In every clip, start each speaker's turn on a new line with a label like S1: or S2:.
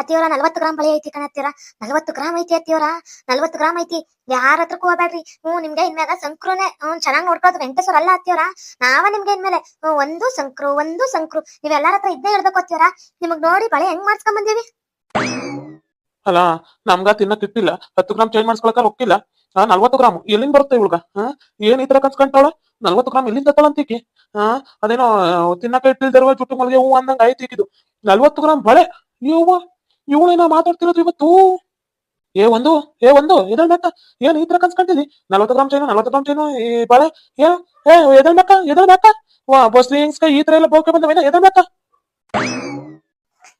S1: ಅತ್ತಿಯವರ ನಲ್ವತ್ತು ಗ್ರಾಮ್ ಬಳೆ ಐತಿ ಕಣತ್ತಿಯವರ. ನಲ್ವತ್ತು ಗ್ರಾಮ್ ಐತಿ ಅತ್ತಿಯವರ. ನಲ್ವತ್ತು ಗ್ರಾಮ್ ಐತಿ. ಯಾರ ಹತ್ರಕ್ಕೂ ಹೋಗ್ಬೇಡ್ರಿ ಹ್ಞೂ, ನಿಮ್ಗೆ ಇನ್ಮ್ಯಾಗ ಸಂಕ್ರುನೆ, ಹ್ಞೂ, ಚೆನ್ನಾಗಿ ನೋಡ್ಕೊಳ್ಳೋದು ವೆಂಕಟೇಶ್ವರ ಅಲ್ಲ ಅತ್ತಿಯವರ. ನಾವ ನಿಮ್ಗೆ ಇನ್ಮೇಲೆ ಒಂದು ಸಂಕ್ರು ಒಂದು ಸಂಕ್ರು. ನೀವೆಲ್ಲಾರ ಹತ್ರ ಇದ್ದೇ ಹೇಳ್ಬೇಕು ಅತ್ತಿಯವರ. ನಿಮಗ್ ನೋಡಿ ಬಳೆ ಹೆಂಗ್ ಮಾಡ್ಸ್ಕೊಂಡ್ ಬಂದೀವಿ?
S2: ಅಲ್ಲ ನಮ್ಗ ತಿನ್ನಕ್ ಇಟ್ಟಿಲ್ಲ ಹತ್ತು ಗ್ರಾಮ್ ಚೇಂಜ್ ಮಾಡ್ಸ್ಕೊಳಕ ರೊಕ್ಕಿಲ್ಲ ಆ ನಲ್ವತ್ತು ಗ್ರಾಮ್. ಎಲ್ಲಿಂದ ಬರುತ್ತೆ ಇವಳ್ಗ? ಹಾ, ಏನ್ ಈ ತರ ಕನ್ಸ್ಕೊಂತಾಳ ನಲ್ವತ್ತು ಗ್ರಾಮ್ ಎಲ್ಲಿಂದ ತಗೊಳಂತೀಕಿ ಹಾ, ಅದೇನೋ ತಿನ್ನಕ ಇಟ್ಟಿಲ್ದಿರುವ ಜುಟ್ಟು ಮಲ್ಗೆ ಹೂ ಅಂದಂಗ ಆಯ್ತು ಈಗಿದು ನಲ್ವತ್ತು ಗ್ರಾಮ್ ಬಳೆ? ಇವ ಇವಳೇನ ಮಾತಾಡ್ತಿರೋದು ಇವತ್ತು? ಏ, ಒಂದು ಏ, ಒಂದು, ಎದಳ್ ಬೇಕ ಏನ್ ಈ ತರ ಕನ್ಸ್ಕೊಂತಿದಿ ನಲ್ವತ್ತು ಗ್ರಾಮ್ ಚೈನು, ನಲ್ವತ್ತು ಗ್ರಾಮ್ ಚೈನು, ಈ ಬಳೆ? ಏ ಏ, ಎದಳ್ ಬೇಕ ಎದಳ್ ಬೇಕ ವಾ ಬಸ್ ಈ ತರ ಎಲ್ಲ ಬೋಕೆ ಬಂದವೇನ? ಎದಳ್ ಬೇಕ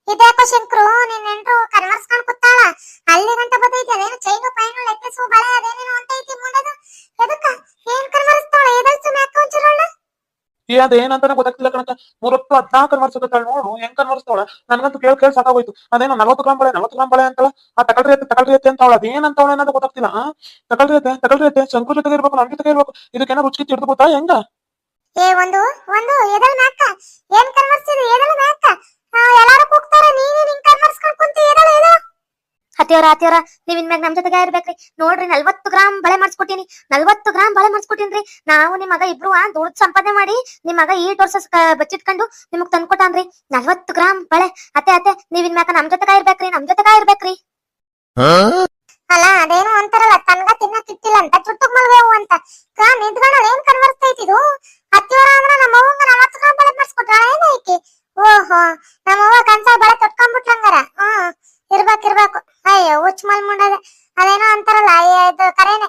S3: ಇದ್ಯಾಕೋ ಶಂಕ್ರು ನಿನ್ ನೆಂಟ್ರು ಕನ್ವರ್ಸ್ಕೊಂಡ್ ಕೂತಾಳ ಅಲ್ಲಿ ಗಂಟ ಬತ್ತೈತಿ ಅದೇನು ಚೈನು ಪೈನು ಲೆಕ್ಕಿಸು ಬಳೆ ಅದೇನೇನೋ ಅಂತ ಐತಿ ಮುಂದದು ಎದಕ್ಕ ಏನ್ ಕನ್ವರ್ಸ್ತಾಳ ಎದಲ್ ಸುಮ್ಮನೆ ಯಾಕೆ ಒಂಚೂರಣ್ಣ
S2: ಏ ಅದೇನಂತಾನೆ ಗೊತ್ತಾಗ್ತಿಲ್ಲ ಕಣಕ ಮೂರತ್ತು ಹದ್ನಾಲ್ಕು ಕನ್ವರ್ಸಕತ್ತಾಳ ನೋಡು ಹೆಂಗ್ ಕನ್ವರ್ಸ್ತಾಳ ನನ್ಗಂತೂ ಕೇಳ್ ಕೇಳ್ ಸಾಕಾಗೋಯ್ತು ಅದೇನೋ ನಲ್ವತ್ತು ಗ್ರಾಮ್ ಬಳೆ ನಲ್ವತ್ತು ಗ್ರಾಮ್ ಬಳೆ ಅಂತಲ್ಲ ಆ ತಕಳ್ರಿ ಐತೆ ತಕಳ್ರಿ ಐತೆ ಅಂತ ಅವಳ ಅದೇನಂತವಳ ಅನ್ನೋದು ಗೊತ್ತಾಗ್ತಿಲ್ಲ ಆ ತಕಳ್ರಿ ಐತೆ ತಕಳ್ರಿ ಐತೆ ಶಂಕು ಜೊತೆಗೆ ಇರ್ಬೇಕು ನನ್ ಜೊತೆಗೆ ಇರ್ಬೇಕು ಇದಕ್ಕೇನೋ ರುಚಿ ತಿಳ್ದು ಗೊತ್ತಾ ಹೆಂಗ
S3: ಏ ಒಂದು ಒಂದು ಎದಲ್ ಮ್ಯಾಕ ಏನ್ ಕನ್ವರ್ಸಿದ್ರಿ ಎದಲ್ ಮ್ಯಾಕ ಎಲ್ಲಾರು ಕೂಗ್ತಾರ ನೀನೇ ನಿನ್
S1: ಅತ್ತಿಯವರ ಅತ್ತಿಯವರ, ನೀವ್ ಇನ್ಮ್ಯಾಗ ನಮ್ ಜೊತೆಗೆ ಇರ್ಬೇಕ್ರಿ ನೋಡ್ರಿ, ನಲ್ವತ್ತು ಗ್ರಾಮ್ ಬಳೆ ಮಾಡ್ಸ್ಕೊಟ್ಟಿನಿ ನಲ್ವತ್ತು ಗ್ರಾಮ್ ಬಳೆ ಮಾಡ್ಸ್ಕೊಟ್ಟಿನ್ರಿ ನಾವು ನಿಮ್ಮ ಮಗ ಇಬ್ರು ದುಡ್ಡು ಸಂಪಾದನೆ ಮಾಡಿ, ನಿಮ್ ಮಗ ಈಟ್ ವರ್ಷ ಬಚ್ಚಿಟ್ಕೊಂಡು ನಿಮಗ್ ತಂದ್ಕೊಟ್ಟಾನ್ರಿ ನಲ್ವತ್ತು ಗ್ರಾಮ್ ಬಳೆ. ಅತ್ತೆ ಅತ್ತೆ, ನೀವ್ ಇನ್ಮ್ಯಾಕ ನಮ್ ಜೊತೆಗೆ ಇರ್ಬೇಕ್ರಿ ನಮ್ ಜೊತೆಗ ಇರ್ಬೇಕ್ರಿ
S3: ಅಲ್ಲ, ಅದೇನು ಅಂತಾರಲ್ಲ, ತನ್ಗ ತಿನ್ನಕ್ ಇಟ್ಟಿಲ್ಲ ಅಂತ, ಚುಟ್ಟಕ್ ಮಲ್ವೇವು ಅಂತ. ಕಾ ನಿಂತ್ಕೊಂಡಳ ಏನ್ ಕನ್ವರ್ಸ್ತೈತಿ ಇದು ಹತ್ತಿವರ ಅಂದ್ರ ನಮ್ಮ ಅವ್ವಂಗ ನಲವತ್ತು ಗ್ರಾಮ್ ಬಳೆ ಮಾಡ್ಸ್ಕೊಟ್ಟಾಳ ಏನೈತಿ ಓಹೋ, ನಮ್ಮ ಅವ್ವ ಕನ್ಸ ಬಳೆ ತೊಟ್ಕೊಂಡ್ಬಿಟ್ಲಂಗಾರ. ಹ್ಮ್, ಇರ್ಬೇಕು ಇರ್ಬೇಕು. ಅಯ್ಯೋ, ಹುಚ್ಚ ಮಲ್ ಮುಂಡದೆ ಅದೇನೋ ಅಂತಾರಲ್ಲ ಇದು ಕರೇನೆ.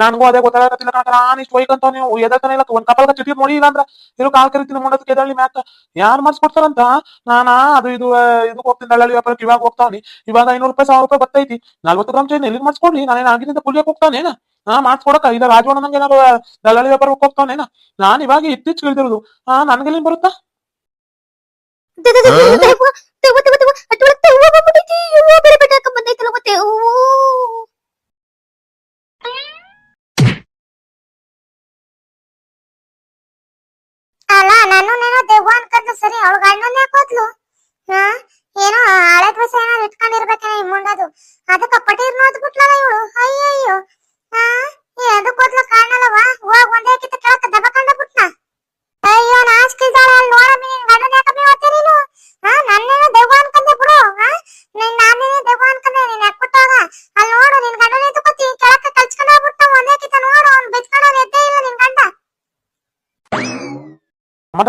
S2: ನನ್ಗೂ ಅದೇ ಗೊತ್ತಾಗತ್ತಿಲ್ಲ ಕಣಕ ನಾನು ಇಷ್ಟು ಅಂತ ನೀವು ಎದಕ್ಕನ ಇಲ್ಲ ಒಂದ್ ಕಪಲ್ಗ ಚಿಟಿ ನೋಡಿ ಇಲ್ಲ ಅಂದ್ರ ಇರು ಕಾಲ್ ಕರಿತೀನಿ ಮುಂಡದಕ್ಕೆ ಎದಳ್ಳಿ ಮ್ಯಾಕ ಯಾರ್ ಮಾಡ್ಸ್ಕೊಡ್ತಾರಂತ ನಾನಾ ಅದು ಇದು ಇದು ಇದಕ್ ಹೋಗ್ತೀನಿ ದಳ್ಳಾಳಿ ವ್ಯಾಪಾರಕ್ಕೆ ಇವಾಗ ಹೋಗ್ತಾನೆ ಇವಾಗ ಐನೂರು ರೂಪಾಯಿ ಸಾವಿರ ರೂಪಾಯಿ ಬರ್ತೈತಿ ನಲ್ವತ್ತು ಗ್ರಾಮ್ ಚೈನ್ ಎಲ್ಲಿ ಮಾಡ್ಸ್ಕೊಡ್ಲಿ ನಾನೇನ್ ಆಗಿನಿಂದ ಕುಲಿಯಕ್ ಹೋಗ್ತಾನೇನ ಹಾ ಮಾಡ್ಸ್ಕೊಡಕ ಇಲ್ಲ ರಾಜವಣ್ಣ ನಂಗೆ ಏನಾರು ದಳ್ಳಾಳಿ ವ್ಯಾಪಾರ ಹೋಗ್ತಾನೇನ ನಾನು ಇವಾಗ ಇತ್ತೀಚೆಗೆ ಇಳಿದಿರೋದು ಹಾ ನನ್ಗೆಲ್ಲಿ ಬರುತ್ತಾ
S3: ನಾನು ನೇನೋ ದೆವ್ವ ಅನ್ಕೊಂಡ್ಲು ಸರಿ ಅವಳ ಗಂಡನ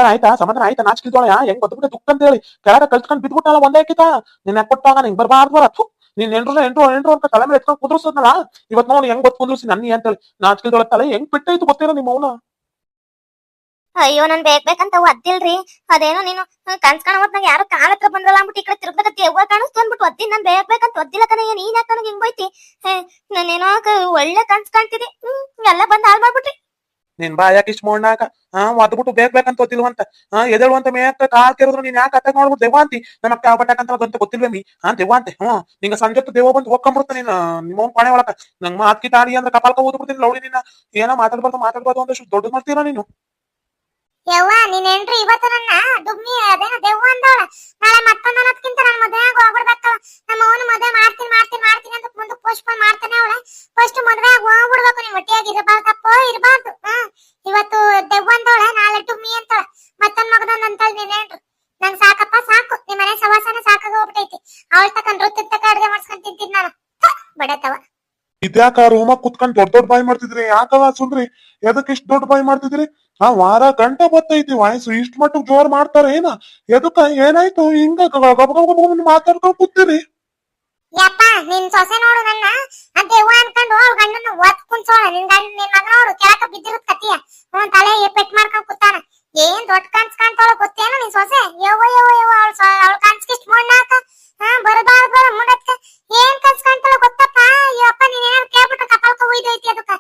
S2: ಸಮಾಧಾನ ಆಯ್ತಾ? ಸಮಾಧಾನ ಆಯ್ತಾ? ನಾಚ್ಕಿಲ್ದೋಳ ಹೆಂಗ್ ಗೊತ್ತಬಿಟ್ಟೆ ದುಃಖ ಅಂತ ಹೇಳಿ ಕೆಳಗ ಕಲ್ತ್ಕೊಂಡು ಬಿದ್ಬಿಟ್ಟಲ್ಲ ಒಂದೇ ಕಿತ. ನಿನ್ನ ಕೊಟ್ಟಾಗ ನಿಂಗ್ ಬರ್ಬಾರ್ದು ಬರ ಥು, ನೀನ್ ಎಂಟ್ರು ಎಂಟ್ರು ಎಂಟ್ರು ಅಂತ ತಲೆ ಮೇಲೆ ಎತ್ಕೊಂಡ್ ಕುಂದ್ರಸೋದ್ನಲ್ಲ? ಇವತ್ ನೋಡಿ ಹೆಂಗ್ ಗೊತ್ತ ಕುಂದ್ರಸಿ ನನ್ನಿ ಅಂತೇಳಿ. ದೊಳ ತಲೆ ಹೆಂಗ್ ಬಿಟ್ಟೈತು ಗೊತ್ತಿಲ್ಲ ನಿಮ್ಮ ಅವನ.
S1: ಅಯ್ಯೋ, ನನ್ ಬೇಕ್ ಬೇಕಂತ ಒದ್ದಿಲ್ರಿ. ಅದೇನೋ ನೀನು ಕನ್ಸ್ ಕಾಣವತ್ನಾಗ ಯಾರು ಕಾಲ ಹತ್ರ ಬಂದ್ರಲ್ಲ ಅಂದ್ಬಿಟ್ಟು ಈ ಕಡೆ ತಿರ್ಗಕತ್ತಿ ಅವ್ವ ಕಾಣಿಸ್ತು ಅಂದ್ಬಿಟ್ಟು ಒದ್ದಿ. ನನ್ ಬೇಕ್ ಬೇಕಂತ ಒದ್ದಿಲ್ಲ ಕಣ. ನೀನ್ ಯಾಕೆ ನನಗೆ ಹಿಂಗ್ ಹೋಯ್ತಿ? ನಾನೇನೋ ಒಳ್ಳೆ ಕನ್ಸ್ ಹ್ಮ್, ಎಲ್ಲ ಬಂದ್ ಹಾಳ್ ಮಾಡ್ಬಿಟ್ರಿ.
S2: ನಿನ್ ಬಾಯಾಕ ಇಷ್ಟ ಮೋಡ್ನಾಕ ಹಾ ಒದ್ಬಿಟ್ಟು ಬೇಕ್ ಬೇಕಂತ ಗೊತ್ತಿಲ್ವಂತ ಹಾ ಎದಳುವಂತ ಮೇಕ ಕಾಲ್ ಕೇಳಿದ್ರು ನೀನ್ ಯಾಕೆ ಅತ್ತಾಗ ಮಾಡ್ಬಿಟ್ಟು ದೇವಾಂತಿ ನಮ್ಮ ಅಕ್ಕ ಬಟ್ಟಾಕಂತ ಅಂತ ಗೊತ್ತಿಲ್ವೇಮಿ ಹಾ ದೇವಾಂತೆ ಹ್ಮ್. ನಿಂಗ ಸಂಜೆ ದೇವ ಬಂದು ಹೋಗ್ಕೊಂಡ್ಬಿಡ್ತ ನೀನ್. ನಿಮ್ಮ ಕೊನೆ ಒಳಕ ನಂಗ್ ಮಾತ್ಕಿ ತಾಡಿ ಅಂದ್ರೆ ಕಪಾಲ್ಕ ಓದ್ಬಿಡ್ತೀನಿ ಲೌಡಿ ನಿನ್ನ. ಏನೋ ಮಾತಾಡ್ಬಾರ್ದು ಮಾತಾಡ್ಬಾರ್ದು ಒಂದಷ್ಟು ದೊಡ್ಡ ಮಾಡ್ತೀರ ನೀನು?
S3: ಯವ್ವ, ನೀನ್ ಏನ್ರಿ ಇವತ್ತು ನನ್ನ ಡುಮ್ಮಿ ಅದೇನೋ ದೆವ್ವ ಅಂದವಳ. ನಾಳೆ ಮತ್ತೊಂದ್ ಅನ್ನೋದ್ಕಿಂತ ನನ್ ಮದ್ವೆ ಹೋಗ್ಬಿಡ್ಬೇಕವ ನಮ್ಮ ಅವನು ಮದ್ವೆ ಪೋಸ್ಟ್ಪೋನ್ ಮಾಡ್ತಾನೆ ಅವಳ ಫಸ್ಟ್ ಮದ್ವೆ ಹೋಗ್ಬಿಡ್ಬೇಕು ನೀವು ಒಟ್ಟಿಯಾಗಿ ಇರಬಾರ್ದಪ್ಪ ಇರಬಾರ್ದು ಇವತ್ತು ದೆವ್ವ ಅಂತವಳ ನಾಳೆ ಮೀ ಅಂತವಳ ಮತ್ತೊಂದ್ ಮಗದೊಂದ್ ಅಂತಳ ನೀವೇನ್ರು ನಂಗ್ ಸಾಕಪ್ಪ ಸಾಕು ನಿಮ್ ಮನೆ ಸವಾಸನ ಸಾಕಾಗ ಹೋಗ್ಬಿಟ್ಟೈತಿ ಅವಳ ತಕ ನೃತ್ಯ ತಕ ಅಡ್ಗೆ ಮಾಡ್ಸ್ಕೊಂಡ್ ತಿಂತಿದ್ ನಾನು ಬಡತವ
S2: ಇದ್ಯಾಕ ರೂಮ ಕುತ್ಕೊಂಡ್ ದೊಡ್ಡ ದೊಡ್ಡ ಬಾಯಿ ಮಾಡ್ತಿದ್ರಿ ಯಾಕವ ಸುಂದ್ರಿ ಎದಕ್ ಇಷ್ಟ ದೊಡ್ಡ ಬಾಯಿ ಮಾಡ್ತಿದ್ರಿ ಆ ವಾರ ಗಂಟೆ ಬತ್ತೈತಿ ವಯಸ್ಸು ಇಷ್ಟ ಮಟ್ಟಕ್ ಜೋರ್ ಮಾಡ್ತಾರ ಏನ ಎದಕ್ಕ ಏನಾಯ್ತು ಹಿಂಗ ಗಬ ಗಬ ಮಾತಾಡ್ಕೊಂಡ್ ಕೂತೀರಿ
S3: ಯಪ್ಪ, ನಿನ್ ಸೊಸೆ ನೋಡು ನನ್ನ. ಅಂತ ದೆವ್ವ ಅನ್ಕೊಂಡು ಅವ್ಳ ಗಂಡನ ಒತ್ ಕುಂಚೋಳ ನಿನ್ ಗಂಡ, ನಿನ್ ಮಗ ನೋಡು, ಕೆಳಕ ಬಿದ್ದಿರುತ್ ಕತಿಯ ಅವನ್ ತಲೆ ಪೆಟ್ ಮಾಡ್ಕೊಂಡ್ ಕೂತಾನ. ಏನ್ ದೊಡ್ಡ ಕನ್ಸ್ ಕಾಣ್ತಾಳ ಗೊತ್ತೇನ ನಿನ್ ಸೊಸೆ? ಯವ್ವ ಯವ್ವ ಯವ್ವ, ಅವ್ಳು ಅವಳ ಕನ್ಸ್ಗೆ ಇಷ್ಟ ಮೊಣ್ಣಾಕ ಹಾ, ಬರಬಾರ್ದು ಬರ ಮುಂಡಕ್ಕ ಏನ್ ಕನ್ಸ್ ಕಾಣ್ತಾಳ ಗೊತ್ತಪ್ಪ. ಯಪ್ಪ ನೀನ್ ಏನಾರು ಕೇಳ್ಬಿಟ್ಟು ಕಪಾಲ್ಕ ಒಯ್ದೈತಿ ಅದಕ್ಕ.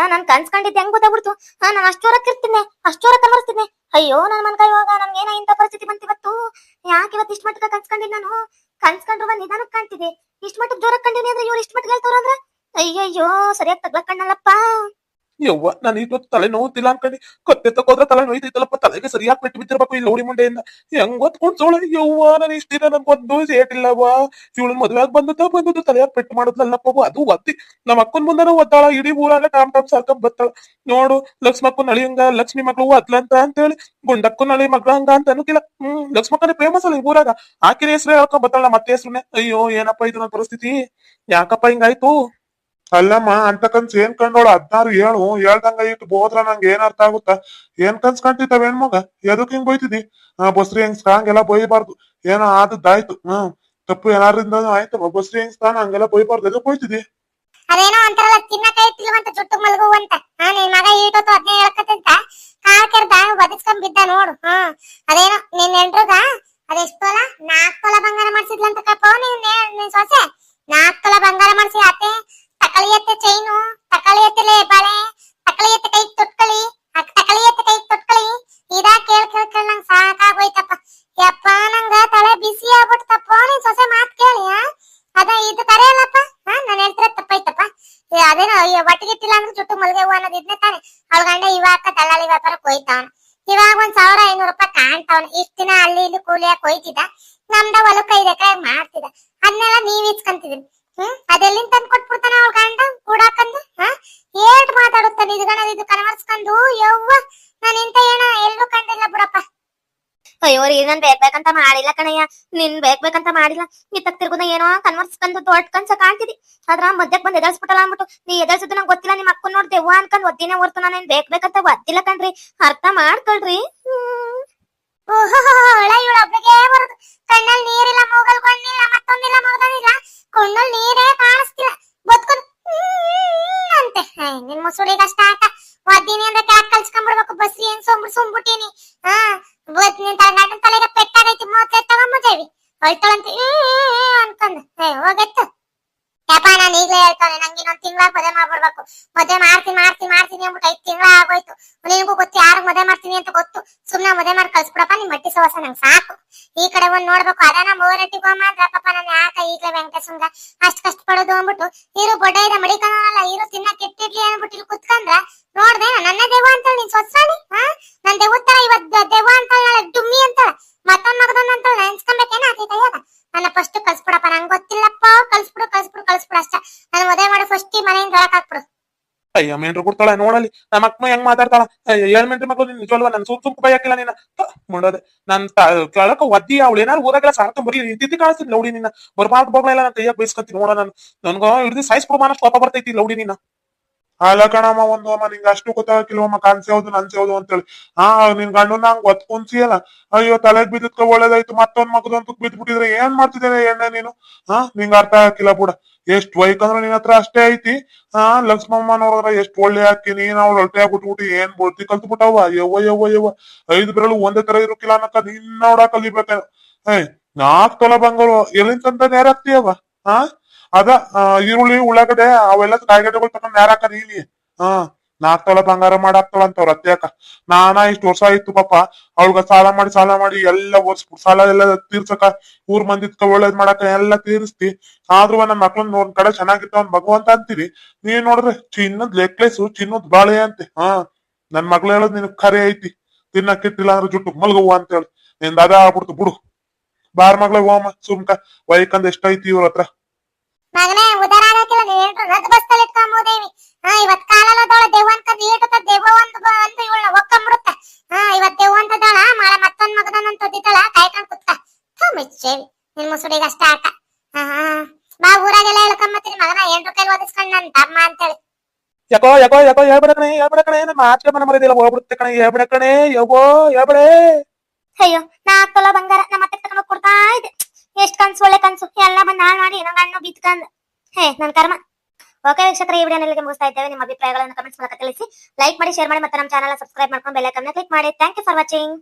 S1: ಅಲ್ಲ, ನಾನ್ ಕನ್ಸ್ಕೊಂಡಿದ್ದೆ. ಹೆಂಗ್ ಗೊತ್ತಾಗ್ಬಿಡ್ತು? ಹಾ, ನಾನು ಅಷ್ಟೋರಕ್ ಇರ್ತೀನಿ. ಅಷ್ಟೋರ ಮರ್ತೀನಿ ಅಯ್ಯೋ, ನನ್ ಮನ್ಕ ಇವಾಗ ನನ್ಗೇನ ಇಂಥ ಪರಿಸ್ಥಿತಿ ಬಂತು ಇವತ್ತು? ಯಾಕೆ ಇವತ್ತು ಇಷ್ಟ ಮಟ್ಟಕ್ಕೆ ಕನ್ಸ್ಕೊಂಡಿದ್ ನಾನು? ಕನ್ಸ್ಕೊಂಡ್ರು ಒಂದ್ ನಿಧಾನಕ್ಕೆ ಕಾಣ್ತಿದೆ. ಇಷ್ಟ ಮಟ್ಟಕ್ಕೆ ಜೋರ ಕಂಡಿನಿ ಅಂದ್ರೆ ಇವ್ರು ಇಷ್ಟ ಮಟ್ಟಿಗೆ ಹೇಳ್ತಾರಂದ್ರ ಅಯ್ಯಯ್ಯೋ, ಸರಿಯಾಗಿ ತಗ್ಲಕ್ ಕಣ್ಣಲ್ಲಪ್ಪ.
S2: ಯವ್ವ ನಾನು ಇವತ್ತು ತಲೆ ನೋವುತ್ತಿಲ್ಲ ಅನ್ಕೊಂಡಿ ಕತ್ತೆ ತಕೋದ್ರ ತಲೆ ನೋಯ್ತೈತಲ್ಲಪ್ಪ ತಲೆಗೆ ಸರಿಯಾಗಿ ಪೆಟ್ಟು ಬಿದ್ದಿರ್ಬೇಕು ಈ ಲೋಡಿ ಮುಂಡೆಯಿಂದ ಹೆಂಗ್ ಹೊತ್ಕೊಂಡ್ ಸೋಳ ಯವ್ವ ನಾನು ಇಷ್ಟ ದಿನ ನನ್ಗೊಂದು ಸೇಟಿಲ್ಲವಾ ಇವಳು ಮದ್ವೆ ಆಗಿ ಬಂದದ ಬಂದದ್ದು ತಲೆಯಾಗ ಪೆಟ್ಟು ಮಾಡುದ್ಲಲ್ಲಪ್ಪ ಅದು ಒತ್ತಿ ನಮ್ಮ ಅಕ್ಕನ ಮುಂದನ ಒದ್ದಾಳ ಇಡೀ ಊರಾಗ ಟಾಮ್ ಟಾಮ್ ಸಾರ್ಕೊಂಡ್ ಬತ್ತಾಳ ನೋಡು ಲಕ್ಷ್ಮಕ್ಕನ್ ಅಳಿಯಂಗ ಲಕ್ಷ್ಮಿ ಮಗಳು ಅತ್ಲಂತ ಅಂತೇಳಿ ಗುಂಡಕ್ಕನ ಅಳಿ ಮಗಳ ಹಂಗ ಅಂತ ಅನ್ನಕಿಲ್ಲ ಹ್ಮ್ ಲಕ್ಷ್ಮಕ್ಕನೇ ಫೇಮಸ್ ಅಲ್ಲ ಈ ಊರಾಗ ಆಕಿನ ಹೆಸರು ಹೇಳ್ಕೊಂಡ್ ಬತ್ತಾಳ ಮತ್ತೆ ಹೆಸ್ರುನೆ ಅಯ್ಯೋ ಏನಪ್ಪ ಇದು ನನ್ನ ಪರಿಸ್ಥಿತಿ ಯಾಕಪ್ಪ ಹಿಂಗಾಯ್ತು ಅಲ್ಲಮ್ಮ, ಅಂತ ಕನ್ಸ್ ಏನ್ ಕಂಡೋಳ ಹದ್ನಾರು ಹೇಳು ಹೇಳ್ದಂಗ ಇಟ್ಟು ಹೋದ್ರ ನಂಗೆ ಏನ್ ಅರ್ಥ ಆಗುತ್ತ? ಏನ್ ಕನ್ಸ್ ಏನ್ ಹೆಣ್ಮಗ? ಎದಕ್ ಹಿಂಗ್ ಬೈತಿದಿ? ಬಸ್ರಿ ಹೆಂಗ್ ಎಲ್ಲ ಬೈಬಾರ್ದು. ಏನೋ ಆದದ್ದಾಯ್ತು. ಹ್ಮ್. ತಪ್ಪು ಏನಾರಿಂದ ಆಯ್ತು. ಬಸ್ರಿ ಹೆಂಗ್ ಸ್ಟಾನ್ ಹಂಗೆಲ್ಲ ಬೈಬಾರ್ದು. ಎದಕ್ ಬೈತಿದಿ?
S3: ಅದೇನೋ ಅಂತಾರಲ್ಲ ತಿನ್ನಕೈ ತಿಲ್ವಂತ ಜುಟ್ಟು ಮಲಗುವಂತ. ಹಾ, ನಿನ್ ಮಗ ಈಟೋತು ಅದ್ನೇ ಹೇಳ್ಕತ್ತಂತ. ಕಾಲ್ ಕೆರ್ದ ಬದಿಸ್ಕೊಂಡ್ ಬಿದ್ದ ನೋಡು. ಹಾ ಅದೇನೋ ನಿನ್ ಹೆಂಡ್ರುಗ ಅದೆಷ್ಟೋಲ? ನಾಲ್ಕ್ ತೊಲ ಬಂಗಾರ ಮಾಡ್ಸಿದ್ಲಂತ ಕಪ್ಪ ನಿನ್ ನಿನ್ ಸೊಸೆ? ನಾಲ್ಕ್ ತೊಲ ಅಂದ್ರೆ ಜುಟ್ಟು ಅನ್ನೋದು ಇದ್ನೇ ತಾನೆ. ಅವಳ ಗಂಡ ಇವಾಗ ದಲ್ಲಾಳಿ ವ್ಯಾಪಾರ ಹೋಯ್ತಾವನ ಇವಾಗ ಒಂದ್ ಸಾವಿರ ಐನೂರು ರೂಪಾಯಿ ಕಾಣ್ತಾವನ. ಇಷ್ಟ ದಿನ ಅಲ್ಲಿ ಇಲ್ಲಿ ಕೂಲಿಯಾಗಿ ಕೊಯ್ತಿದ್ದ. ನಮ್ದ ಹೊಲಕ್ಕ ಐದ್ ಎಕರೆ ಮಾಡ್ತಿದ್ದ. ಅದನ್ನೆಲ್ಲ ನೀವ್ ಇಚ್ಕಂತಿದ್ರಿ ಹ್ಮ್? ಅದೆಲ್ಲಿಂದ ತಂದ್ ಕೊಟ್ಬಿಡ್ತಾನ ಅವ್ಳ ಗಂಡ ಕೂಡಾಕಂದು? ಹಾ? ಏಟ್ ಮಾತಾಡುತ್ತಾನೆ. ಇದು ಗಣ ಇದು ಕನವರ್ಸ್ಕೊಂಡು ಯವ್ವ, ನಾನು
S1: ಅಯ್ಯೋ ರೀ ನಾನ್ ಬೇಕ್ ಬೇಕಂತ ಮಾಡಿಲ್ಲ ಕಣಯ್ಯ. ನಿನ್ ಬೇಕ್ ಬೇಕಂತ ಮಾಡಿಲ್ಲ ಇತ್ತಕ್ ತಿರ್ಗುದ ಏನೋ ಕನ್ವರ್ಸ್ಕೊಂಡು ದೊಡ್ಡ ಕನ್ಸ ಕಾಣ್ತಿದಿ ಅದ್ರ ಮಧ್ಯಕ್ ಬಂದ್ ಎದರ್ಸ್ಬಿಟ್ಟಲ್ಲ ಅನ್ಬಿಟ್ಟು ನೀ ಎದರ್ಸಿದ್ದು ನಂಗೆ ಗೊತ್ತಿಲ್ಲ, ನಿಮ್ ಅಕ್ಕನ್ ನೋಡ್ ದೆವ್ವ ಅನ್ಕೊಂಡ್ ಒದ್ದಿನೇ ಹೊರ್ತು ನಾನು ಬೇಕ್ ಬೇಕಂತ ಒದ್ದಿಲ್ಲ ಕಣ್ರಿ. ಅರ್ಥ ಮಾಡ್ಕೊಳ್ರಿ. ಹ್ಮ್.
S3: ಹೋಗತ್ತು. ಯಪ್ಪ, ನಾನು ಈಗಲೇ ಹೇಳ್ತಾನೆ, ನಂಗೆ ಇನ್ನೊಂದ್ ತಿಂಗಳ ಮದುವೆ ಮಾಡ್ಬಿಡ್ಬೇಕು. ಮದುವೆ ಮಾಡ್ತೀನಿ ಮಾಡ್ತೀನಿ ಮಾಡ್ತೀನಿ ಅಂದ್ಬಿಟ್ಟು ಐದ್ ತಿಂಗಳ ಆಗೋಯ್ತು. ನಿನಗೂ ಗೊತ್ತು ಯಾರು ಮದುವೆ ಮಾಡ್ತೀನಿ ಅಂತ ಗೊತ್ತು. ಸುಮ್ನೆ ಮದುವೆ ಮಾಡಿ ಕಳ್ಸ್ಬಿಡಪ್ಪ ನಿಮ್ಮ ಮಟ್ಟಿ ಸವಾಸ ನಂಗೆ ಸಾಕು. ಈ ಕಡೆ ಒಂದ್ ನೋಡ್ಬೇಕು ಅದನ್ನ ಮೂರಟ್ಟಿಗೆ ಹೋಗ್ಮಾದ್ರ ಪಾಪ ನಾನು ಯಾಕ ಈಗಲೇ ವೆಂಕಟೇಶ್ವರ ಅಷ್ಟ್ ಕಷ್ಟ ಪಡೋದು ಅಂದ್ಬಿಟ್ಟು, ಇರು ಬೊಡ್ಡ ಇದೆ ಮಡಿಕನಲ್ಲ ಇರು ತಿನ್ನ ಕೆಟ್ಟಿಡ್ಲಿ ಅಂದ್ಬಿಟ್ಟು ಇಲ್ಲಿ ಕುತ್ಕಂದ್ರ, ನೋಡ್ದೆ ನನ್ನ ದೇವ ಅಂತ ನೀನ್ ಸ್ವಚ್ಛಾಳಿ ಹಾ? ನನ್ ದೇವ ತರ ಇವತ್ ದೇವ ಅಂತ ಡುಮ್ಮಿ ಅಂತ ಮತ್ತೊಂದ್ ಮಗದೊಂದ್ ಅಂತ ನೆನ್ಸ್ಕೊಂಬೇಕೇನ ಆತೈತ ಯಾಕ ನನ್ನ ಫಸ್ಟ್ ಕಳ್ಸ್ಬಿಡಪ್ಪ. ನಂಗೆ ಗೊತ್ತಿಲ್ಲಪ್ಪ. ಕಳ್ಸ್ಬಿಡು ಕಳ್ಸ್ಬಿಡು ಕಳ್ಸ್ಬಿಡು ಅಷ್ಟ. ನಾನು ಮದುವೆ ಮಾಡೋ ಫಸ್ಟ್ ಮನೆಯಿಂದ ಒಳಗೆ ಹಾಕ್ಬಿಡು.
S2: ಅಯ್ಯ, ಮೇಂಟ್ರು ಕೊಡ್ತಾಳ, ನೋಡಲಿ. ನಮ್ಮ ಅಕ್ಕ ಹೆಂಗ್ ಮಾತಾಡ್ತಾಳ? ಏಳ್ ಮೆಂಟ್ರಿ ಮಕ್ಳು ನಿನ್ ನಿಜವಲ್ವ ನನ್ ಸುಮ್ ಸುಮ್ ಬೈ ಹಾಕಿಲ್ಲ ನಿನ್ನ ಮುಂಡೋದೆ. ನನ್ ಕೆಳಕ ಒದ್ದಿ ಅವಳು ಏನಾರು ಓದಾಗೆಲ್ಲ ಸಾರ್ಕೊಂಡ್ ಬರೀ ಇದ್ದಿದ್ದು ಕಾಣಿಸ್ತೀನಿ ಲೌಡಿ ನಿನ್ನ. ಬರ್ಬಾರ್ದು ಬೋಗ್ಲೆಲ್ಲ ನನ್ನ ಕೈಯಾಗ ಬೈಸ್ಕೊಂತೀನಿ ನೋಡ ನಾನು. ನನ್ಗ ಹಿಡಿದು ಸೈಸ್ ಮಾನ ಕೋಪ ಬರ್ತೈತಿ ಲೌಡಿ ನಿನ್ನ. ಅಲ್ಲ ಕಣಮ್ಮ ಒಂದು ಅಮ್ಮ ನಿಂಗೆ ಅಷ್ಟು ಗೊತ್ತಾಗಿಲ್ವಮ್ಮ ಕಾಣಿಸೋದು ಅಂತ ಅಂತೇಳಿ. ಹಾ ನಿನ್ ಗಂಡು ನಂಗ್ ಒತ್ಕೊಂತಿಯಲ್ಲ ಅಯ್ಯೋ, ತಲೆಗ್ ಬಿದ್ದಕ್ಕ ಒಳ್ಳೇದಾಯ್ತು, ಮತ್ತೊಂದ್ ಮಗದಂತ ಬಿದ್ಬಿಟ್ಟಿದ್ರೆ ಏನ್ ಮಾಡ್ತಿದ್ದೇನೆ ಎಣ್ಣೆ ನೀನು? ಹಾ ನಿಂಗ ಅರ್ಥ ಆಗಿಲ್ಲ ಬುಡ. ಎಷ್ಟ್ ವೈಕಂದ್ರ ನಿನ್ ಹತ್ರ ಅಷ್ಟೇ ಐತಿ. ಹಾ ಲಕ್ಷ್ಮಮ್ಮನವ್ರ ನೋಡಿದ್ರ ಎಷ್ಟ್ ಒಳ್ಳೆ ಹಾಕಿ ನೀನ್ ಅವ್ಳ ಹೊಟ್ಟೆ ಬಿಟ್ಬಿಟ್ಟು ಏನ್ ಬುಡ್ತಿ ಕಲ್ತು ಬಿಟ್ಟವ ಯವ್ವ ಯವ್ವ ಯವ್ವ. ಐದ್ ಬೆರಳು ಒಂದೇ ತರ ಇರೋಕಿಲ್ಲ ಅನ್ನಕ ನಿನ್ನ ನೋಡ ಕಲಿಬೇಕ ಏ ನಾಕ್ ತೊಲ ಬಂಗಾರು. ಎಲ್ಲಿಂದ ನೇರ ಹಾಕ್ತೀಯವ ಹಾ? ಅದ ಈರುಳ್ಳಿ ಉಳ್ಳಾಗಡೆ ಅವೆಲ್ಲ ಕಾಯಿಗಡ್ಡೆಗಳು ನೇರ ಹಾಕದ ಇಲ್ಲಿ ಹಾ, ನಾಕ್ ತೊಲ ಬಂಗಾರ ಮಾಡಾಕ್ತಾಳ ಅಂತವ್ರ ಅತ್ಯಾಕ ನಾನಾ ಇಷ್ಟ್ ವರ್ಷ ಆಯ್ತು ಪಾಪ, ಅವಳ್ಗ ಸಾಲ ಮಾಡಿ ಸಾಲ ಮಾಡಿ ಎಲ್ಲ ವರ್ಷ ಸಾಲ ಎಲ್ಲ ತೀರ್ಸಕ ಊರ್ ಮಂದಿದ್ಕ ಒಳ್ಳೇದ್ ಮಾಡಾಕ ಎಲ್ಲ ತೀರಿಸ್ತಿ. ಆದ್ರೂ ನನ್ನ ಮಕ್ಳನ್ ನೋಡ್ ಕಡೆ ಚೆನ್ನಾಗಿರ್ತಾವ ಭಗವಂತ ಅಂತೀರಿ ನೀವ್ ನೋಡ್ರಿ, ಚಿನ್ನದ್ ನೆಕ್ಲೆಸ್ ಚಿನ್ನದ್ ಬಾಳೆ ಅಂತೆ. ಹಾ, ನನ್ ಮಗ್ಳು ಹೇಳೋದ್ ನಿನ್ ಕರೆ ಐತಿ. ತಿನ್ನಕ್ಕಿಟ್ಟಿಲ್ಲ ಅಂದ್ರೆ ಜುಟ್ಟು ಮಲ್ಗವ್ವ ಅಂತ ಹೇಳಿ ನಿಂದ ಅದ ಆಗ್ಬಿಡ್ತು, ಬಿಡು. ಬಾರ್ ಮಗ್ಳ ಹೋಮ ಸುಮ್ಕ ವೈಕಂದ್ ಎಷ್ಟೈತಿ ಇವ್ರ ಹತ್ರ?
S3: ಮಗನೇ ಉದಾರ ಆಗಕ್ಕಿಲ್ಲ ನೀನ್ ರದ್ ಬಸ್ತಲ್ಲಿ ಇಟ್ಕೊಂಬೋದೇವಿ ಹಾ ಇವತ್ ಕಾಲಲ್ಲ ದೋಳ ದೆವ್ವ ಅನ್ಕೊಂಡ್ ದೇವ ಒಂದು ಒಂದು ಇವಳನ್ನ ಒಕ್ಕಂಬಿಡುತ್ತ ಹಾ ಇವತ್ ದೆವ್ವ ಅಂತ ದೋಳ ಮಾಳ ಮತ್ತೊಂದ್ ಮಗದನ್ನಂತ ಒದ್ದಿದ್ದಾಳ ಕಾಯ್ಕೊಂಡ್ ಕುತ್ತ. ಮುಚ್ಚೇವಿ. ನಿನ್ ಮುಸುಡಿಗೆ ಅಷ್ಟ ಆಟ. ಹಾ ಬಾ ಊರಾಗೆಲ್ಲ ಹೇಳ್ಕೊಂಬತ್ತೀನಿ. ಮಗನ ಏನ್ರ ಕೈಲಿ ಓದಿಸ್ಕೊಂಡ್ ನನ್ ತಮ್ಮ ಅಂತೇಳಿ.
S2: ಯಾಕೋ ಯಾಕೋ ಯಾಕೋ ಹೇಳ್ಬೇಡ ಕಣೆ ಹೇಳ್ಬೇಡ ಕಣೆ ನಮ್ಮ ಆಚೆ ಮನೆ ಮರದಿಲ್ಲ ಹೋಗ್ಬಿಡುತ್ತೆ ಕಣೆ ಹೇಳ್ಬೇಡ ಕಣೆ ಯಾಕೋ ಹೇಳ್ಬೇಡೆ.
S1: ಅಯ್ಯೋ ನಾಲ್ಕು ತೊಲ ಬಂಗಾರ ನಮ್ಮ ಅತ್ತೆ ತಗೊಂಡ್ ಕೊಡ್ತಾ ಇದ್ದೆ. ಎಷ್ಟ್ ಕನ್ಸು, ಒಳ್ಳೆ ಕನ್ಸು. ಎಲ್ಲ ಬಂದ್ ಹಾಳು ಮಾಡಿ ನಂಗೆ ಹಣ್ಣು ಬಿತ್ಕಂದ್. ಹೇ, ನನ್ ಕರ್ಮ. ಓಕೆ ವೀಕ್ಷಕರ, ಈ ವಿಡಿಯೋ ಇಲ್ಲಿಗೆ ಮುಗಿಸ್ತಾ ಇದ್ದೇವೆ. ನಿಮ್ಮ ಅಭಿಪ್ರಾಯಗಳನ್ನು ಕಮೆಂಟ್ಸ್ ಮೂಲಕ ತಿಳಿಸಿ. ಲೈಕ್ ಮಾಡಿ ಶೇರ್ ಮಾಡಿ, ಮತ್ತೆ ನಮ್ಮ ಚಾನಲ್ ಸಬ್ಸ್ಕ್ರೈಬ್ ಮಾಡ್ಕೊಂಡು ಬೆಲ್ ಐಕನ್ ಕ್ಲಿಕ್ ಮಾಡಿ. Thank you for watching